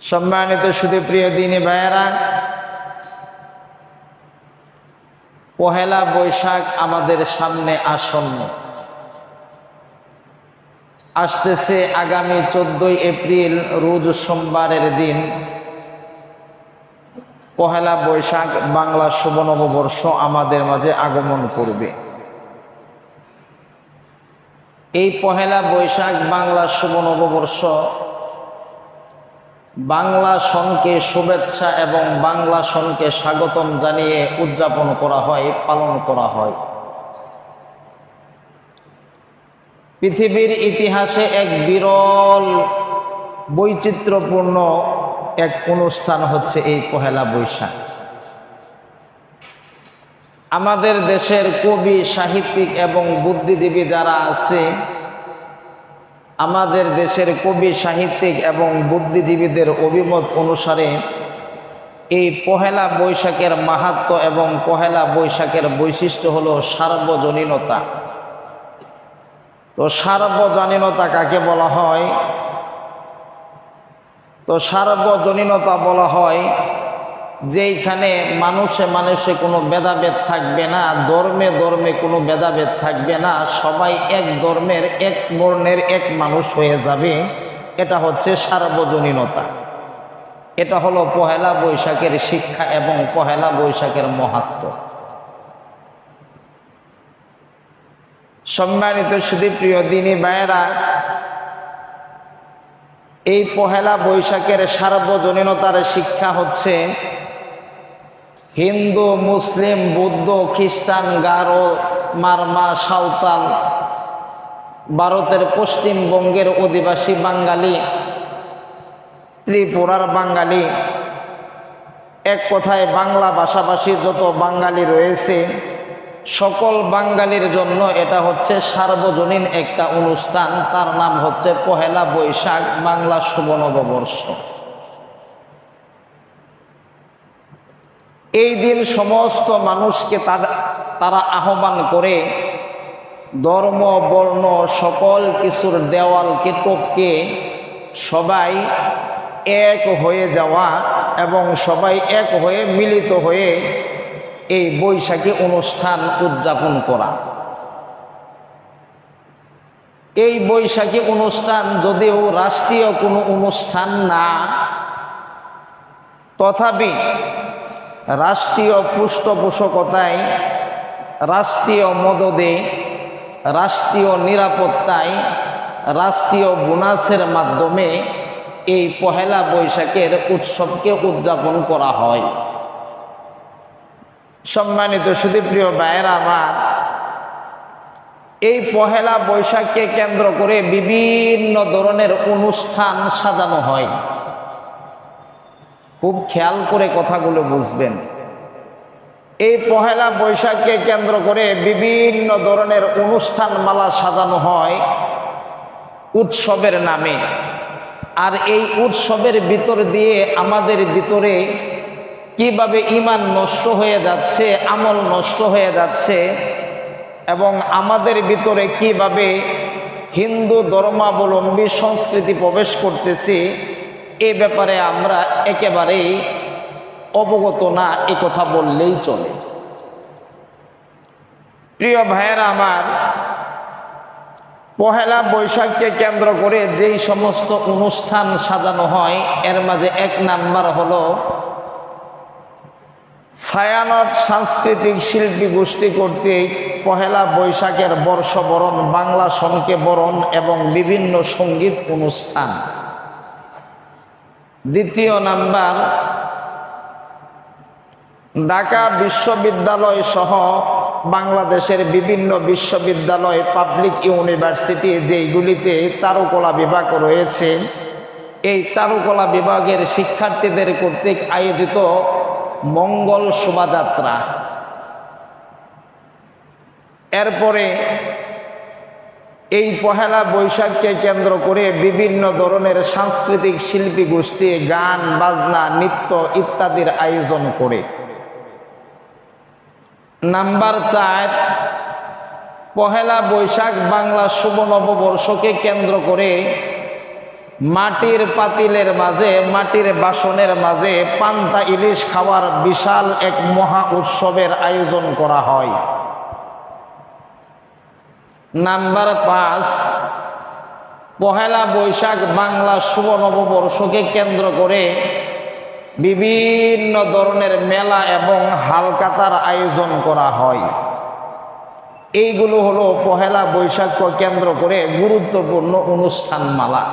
সম্মানিত শুধু প্রিয় দিনী ভাইয়েরা, পহেলা বৈশাখ আমাদের সামনে আসন্ন। আসতেছে আগামী চোদ্দই এপ্রিল, রোজ সোমবারের দিন। পহেলা বৈশাখ বাংলা শুভ নববর্ষ আমাদের মাঝে আগমন করবে। এই পহেলা বৈশাখ বাংলা শুভ নববর্ষ বাংলা সনকে শুভেচ্ছা এবং বাংলা সনকে স্বাগতম জানিয়ে উদযাপন করা হয়, পালন করা হয়। পৃথিবীর ইতিহাসে এক বিরল বৈচিত্র্যপূর্ণ এক অনুষ্ঠান হচ্ছে এই পহেলা বৈশাখ। আমাদের দেশের কবি, সাহিত্যিক এবং বুদ্ধিজীবী যারা আছে আমাদের দেশের কবি, সাহিত্যিক এবং বুদ্ধিজীবীদের অভিমত অনুসারে এই পহেলা বৈশাখের মাহাত্ম এবং পহেলা বৈশাখের বৈশিষ্ট্য হলো সার্বজনীনতা। তো সার্বজনীনতা কাকে বলা হয়? তো সার্বজনীনতা বলা হয় যেইখানে মানুষে মানুষে কোনো ভেদাভেদ থাকবে না, ধর্মে ধর্মে কোনো ভেদাভেদ থাকবে না, সবাই এক ধর্মের, এক বর্ণের এক মানুষ হয়ে যাবে। এটা হচ্ছে সার্বজনীনতা। এটা হলো পহেলা বৈশাখের শিক্ষা এবং পহেলা বৈশাখের মহাত্ম। সম্মানিত শুধু প্রিয় দিনী ভাইয়েরা, এই পহেলা বৈশাখের সার্বজনীনতার শিক্ষা হচ্ছে হিন্দু, মুসলিম, বৌদ্ধ, খ্রিস্টান, গারো, মারমা, সাঁওতাল, ভারতের পশ্চিমবঙ্গের অধিবাসী বাঙালি, ত্রিপুরার বাঙালি। এক কথায় বাংলা ভাষাভাষী যত বাঙালি রয়েছে, সকল বাঙালির জন্য এটা হচ্ছে সার্বজনীন একটা অনুষ্ঠান। তার নাম হচ্ছে পহেলা বৈশাখ, বাংলা শুভ নববর্ষ। এই দিন সমস্ত মানুষকে তারা আহ্বান করে, ধর্ম, বর্ণ, সকল কিছুর দেওয়াল, কেটককে সবাই এক হয়ে যাওয়া এবং সবাই এক হয়ে মিলিত হয়ে এই বৈশাখী অনুষ্ঠান উদযাপন করা। এই বৈশাখী অনুষ্ঠান যদিও রাষ্ট্রীয় কোনো অনুষ্ঠান না, তথাপি রাষ্ট্রীয় পৃষ্ঠপোষকতায়, রাষ্ট্রীয় মদদে, রাষ্ট্রীয় নিরাপত্তায়, রাষ্ট্রীয় বোনাসের মাধ্যমে এই পহেলা বৈশাখের উৎসবকে উদযাপন করা হয়। সম্মানিত সুদীপ্রিয় ভাইয়েরা, আমার এই পহেলা বৈশাখকে কেন্দ্র করে বিভিন্ন ধরনের অনুষ্ঠান সাজানো হয়। খুব খেয়াল করে কথাগুলো বুঝবেন। এই পহেলা বৈশাখকে কেন্দ্র করে বিভিন্ন ধরনের অনুষ্ঠান মালা সাজানো হয় উৎসবের নামে। আর এই উৎসবের ভিতর দিয়ে আমাদের ভিতরে কীভাবে ইমান নষ্ট হয়ে যাচ্ছে, আমল নষ্ট হয়ে যাচ্ছে এবং আমাদের ভিতরে কীভাবে হিন্দু ধর্মাবলম্বী সংস্কৃতি প্রবেশ করতেছে এ ব্যাপারে আমরা একেবারেই অবগত না, এ কথা বললেই চলে। প্রিয় ভাইয়েরা আমার, পহেলা বৈশাখকে কেন্দ্র করে যেই সমস্ত অনুষ্ঠান সাজানো হয়, এর মাঝে এক নাম্বার হল ছায়ানট সাংস্কৃতিক শিল্পী গোষ্ঠী কর্তৃক পহেলা বৈশাখের বর্ষবরণ, বাংলা সনকে বরণ এবং বিভিন্ন সংগীত অনুষ্ঠান। দ্বিতীয় নাম্বার, ঢাকা বিশ্ববিদ্যালয় সহ বাংলাদেশের বিভিন্ন বিশ্ববিদ্যালয় পাবলিক ইউনিভার্সিটি যেইগুলিতে চারুকলা বিভাগ রয়েছে, এই চারুকলা বিভাগের শিক্ষার্থীদের কর্তৃক আয়োজিত মঙ্গল শোভাযাত্রা। এরপরে এই পহেলা বৈশাখকে কেন্দ্র করে বিভিন্ন ধরনের সাংস্কৃতিক শিল্পী গোষ্ঠী, গান, বাজনা, নৃত্য ইত্যাদির আয়োজন করে। নাম্বার চার, পহেলা বৈশাখ বাংলা শুভ নববর্ষকে কেন্দ্র করে মাটির পাতিলের মাঝে, মাটির বাসনের মাঝে পান্তা ইলিশ খাওয়ার বিশাল এক মহা উৎসবের আয়োজন করা হয়। নাম্বার পাঁচ, পহেলা বৈশাখ বাংলা শুভ নববর্ষকে কেন্দ্র করে বিভিন্ন ধরনের মেলা এবং হালকাতার আয়োজন করা হয়। এইগুলো হলো পহেলা বৈশাখকে কেন্দ্র করে গুরুত্বপূর্ণ অনুষ্ঠান মালা